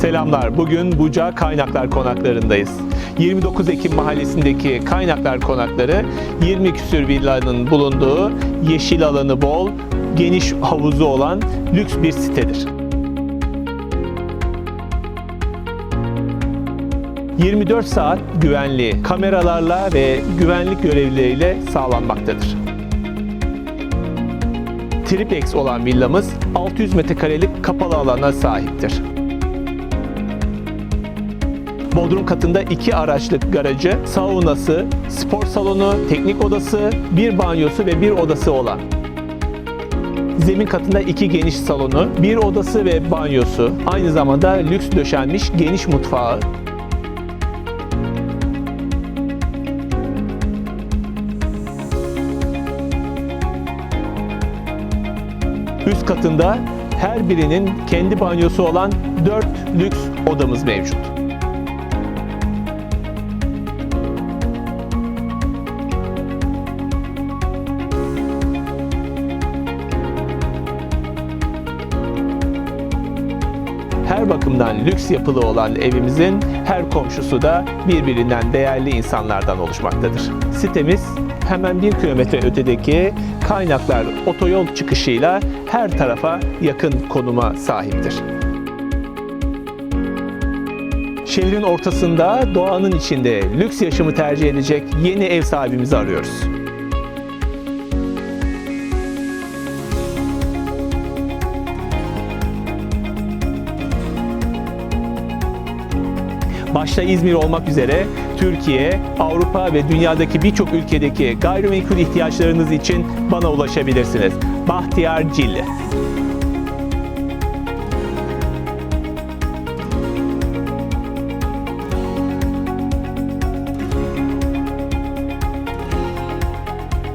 Selamlar. Bugün Buca Kaynaklar Konakları'ndayız. 29 Ekim mahallesindeki Kaynaklar Konakları 20 küsür villanın bulunduğu yeşil alanı bol, geniş havuzu olan lüks bir sitedir. 24 saat güvenliği kameralarla ve güvenlik görevlileriyle sağlanmaktadır. Triplex olan villamız 600 metrekarelik kapalı alana sahiptir. Bodrum katında iki araçlık garajı, saunası, spor salonu, teknik odası, bir banyosu ve bir odası olan. Zemin katında iki geniş salonu, bir odası ve banyosu, aynı zamanda lüks döşenmiş geniş mutfağı, Üst katında her birinin kendi banyosu olan 4 lüks odamız mevcut. Her bakımdan lüks yapılı olan evimizin her komşusu da birbirinden değerli insanlardan oluşmaktadır. Sitemiz hemen bir kilometre ötedeki kaynaklar otoyol çıkışıyla her tarafa yakın konuma sahiptir. Şehrin ortasında, doğanın içinde lüks yaşamı tercih edecek yeni ev sahibimizi arıyoruz. Başta İzmir olmak üzere Türkiye, Avrupa ve dünyadaki birçok ülkedeki gayrimenkul ihtiyaçlarınız için bana ulaşabilirsiniz. Bahtiyar Cilli.